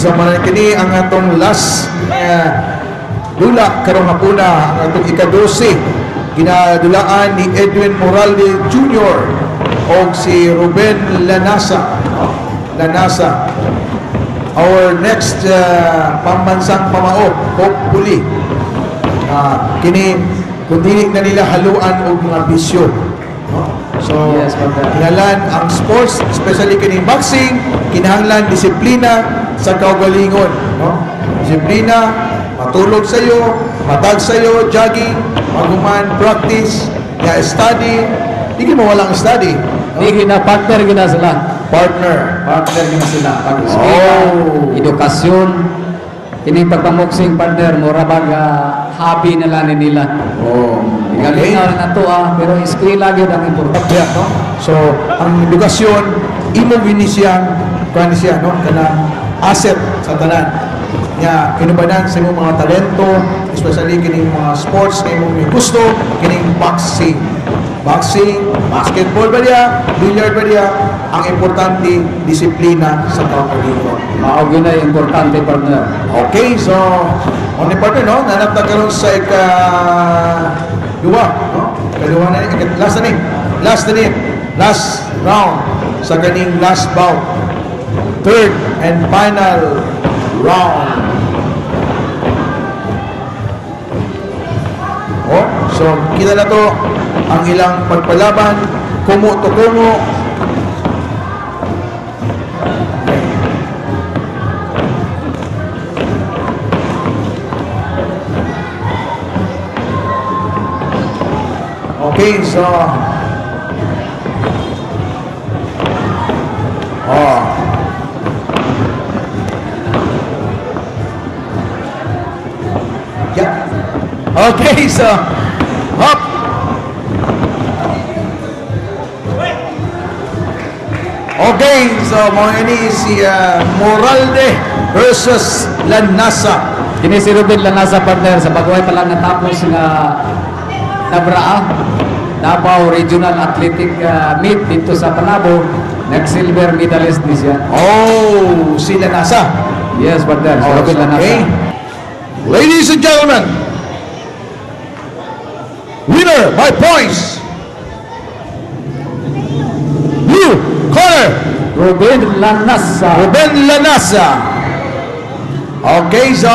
so man kini ang atong last uh, dula karong hapuna ang atong ika-12 ginadulaan ni Edwin Moralde Jr. o si Ruben Lanasa Lanasa our next uh, pambansang pamao hopefully uh, kini kung dili na nila haluan og mga bisyo? So Yes, kinahanglan ang sports especially kini boxing kinahanglan disiplina sa kaugalingon no disiplina matulog sa iyo matag sa iyo jogging maguman practice ya study di mo walang study no? Di gina partner gina sila. partner Partner gina sila. Pag Oh. edukasyon, kini pagpamuksing partner, mura bag ah, hobby nila ni nila. oh Galing na na to ah, pero eskwela gyud ang importante Yeah, no? So, ang edukasyon, imo gini siyang, kani siya, no? Kana asset sa tanan. Nya, kinubanan sa imong mga talento, especially kining mga sports na imong may gusto, kining boxing. Boxing, basketball ba diya, billiard ba diya, ang importante, disiplina sa kaugalingon. Mao gyud na importante partner. Okay, so, on partner, no? Nanap na karon sa ika... Dua, no? Kaduwa na ika- last na ni. Last na ni. Last round sa kaning last bout. Third and final round. Oh, so kita na to ang ilang pagpalaban, kumo to kumo, Okay, so... Oh. Yeah. Okay, so... Hop! Okay, so mga ini si uh, Moralde versus Lanasa. Kini si Ruben Lanasa partner sa bagway pa lang natapos nga nabraa Davao Regional Athletic ah, Meet dito sa Panabo. Nag-silver medalist din siya. Oh, si Lanasa. Yes, partner. Si Ruben Lanasa. Okay. Ladies and gentlemen, winner by points, blue corner, Ruben Lanasa. Ruben Lanasa. Okay, so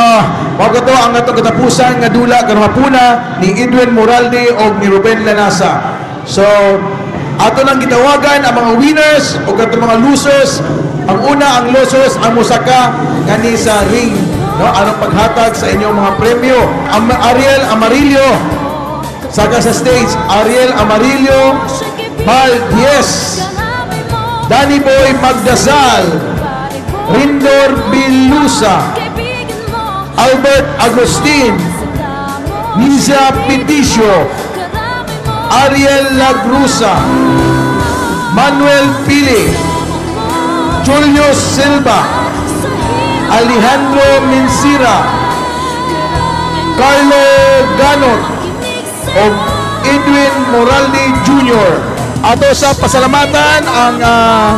bago to ang atong katapusan nga dula karong hapuna ni Edwin Moralde o ni Ruben Lanasa. So, ato lang gitawagan ang mga winners o katong mga losers. Ang una ang losers ang musaka ngani sa ring, no? Anong paghatag sa inyong mga premyo? Ang Ariel Amarillo saka sa stage Ariel Amarillo, Mal Diez, Danny Boy Magdasal, Rindor Bilusa, Albert Agustin, Niza Piticio, Ariel Lagrusa, Manuel Pili, Julio Silva, Alejandro Minsira, Carlo Ganot, o Edwin Moralde Jr. Ato sa pasalamatan ang ah,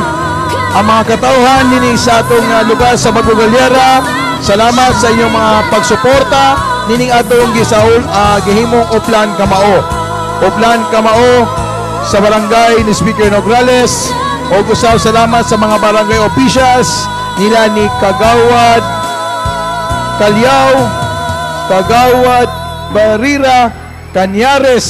ang mga katauhan nini sa atong ah, lugar sa Bagugalyera. Salamat sa inyong mga pagsuporta nining atong gisaul uh, gihimong Oplan Kamao. Oplan Kamao sa barangay ni Speaker Nograles. O gusaw salamat sa mga barangay officials nila ni Kagawad Kalyaw, Kagawad Barira Canyares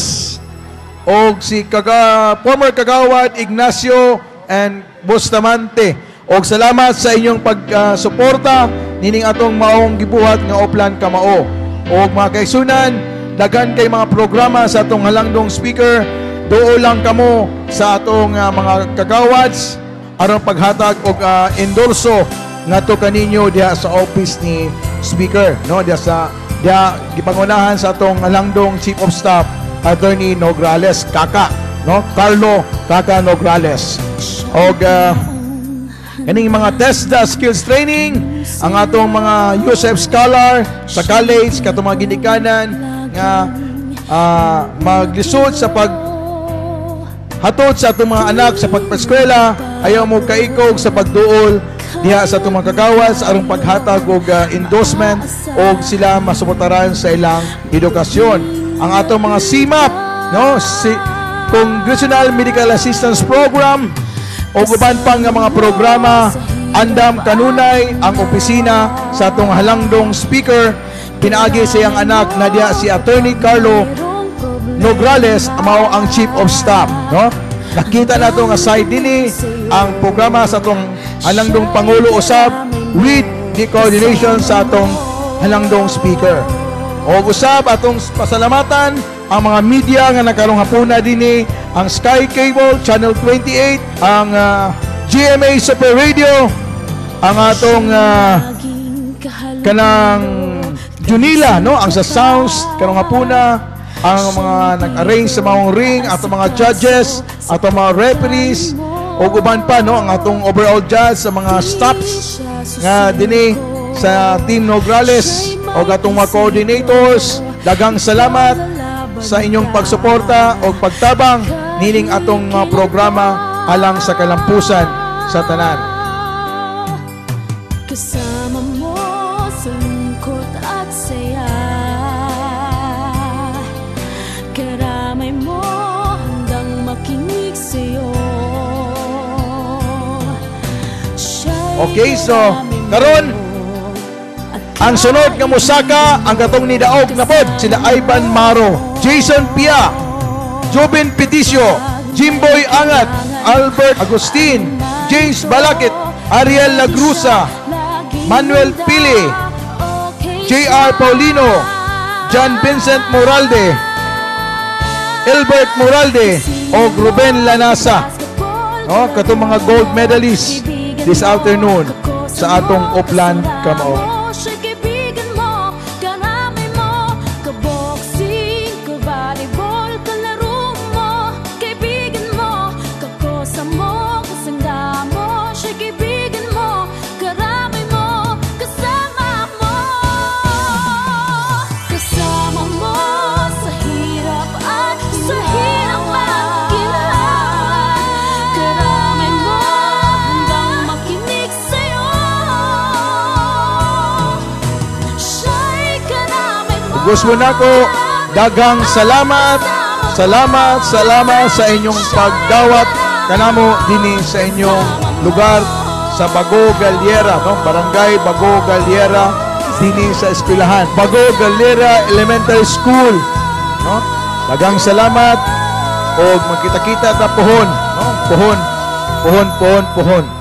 o si Kaga, former Kagawad Ignacio and Bustamante. O salamat sa inyong pagsuporta nining atong maong gibuhat nga Oplan Kamao. O mga kaisunan, dagan kay mga programa sa atong halangdong speaker, doo lang kamo sa atong ah, mga kagawads aron paghatag og ah, endorso ngadto kaninyo diha sa office ni speaker no? Diha sa diha gipangunahan sa atong halangdong chief of staff attorney Nograles Kaka no? Carlo Kaka Nograles. Og ah, Kaning mga TESDA skills training, ang atong mga Yosef Scholar sa college, katong mga ginikanan nga ah, maglisod sa pag hatod sa atong mga anak sa pagpaskwela, ayaw mo kaikog sa pagduol diha sa itong mga kagawas arong paghatag og ah, endorsement o sila masuportaran sa ilang edukasyon. Ang atong mga CMAP, no? Si Congressional Medical Assistance Program o uban pang nga mga programa andam kanunay ang opisina sa atong halangdong speaker pinaagi sa iyang anak na diha si Attorney Carlo Nograles mao ang Chief of Staff, no? Nakita nato nga side dinhi ang programa sa atong halangdong pangulo usab with the coordination sa atong halangdong speaker. O usab atong pasalamatan ang mga media nga nakarong hapuna dinhi ang Sky Cable Channel 28, ang ah, GMA Super Radio, ang atong ah, kanang Junila no? Ang sa sounds karong hapuna ang mga nag-arrange sa mga ring atong mga judges atong mga referees o uban pa no? Ang atong overall judge sa mga staffs nga dinhi sa Team Nograles o atong mga coordinators. Dagang salamat sa inyong pagsuporta o pagtabang nining atong mga programa alang sa kalampusan sa tanan. Kasama mo sa lungkot at saya. Karamay mo handang makinig sa'yo. Okay, so, karon, Ang sunod nga musaka ang katong nidaog na pod sila Ivan Maro, Jason Pia, Jobin Peticio, Jimboy Angat, Albert Agustin, James Balakit, Ariel Lagrusa, Manuel Pili, J.R. Paulino, John Vincent Moralde, Elbert Moralde, o Ruben Lanasa. No, katong mga gold medalists this afternoon sa atong Upland Kamao. Karamay mo. Gusto na ko, dagang salamat, salamat, salamat sa inyong pagdawat kanamo dini sa inyong lugar sa Bago Galiera, no? Barangay Bago Galiera dini sa eskwelahan. Bago Galiera Elementary School, no? Dagang salamat o magkita-kita ta pohon, no? Pohon, pohon, pohon, pohon.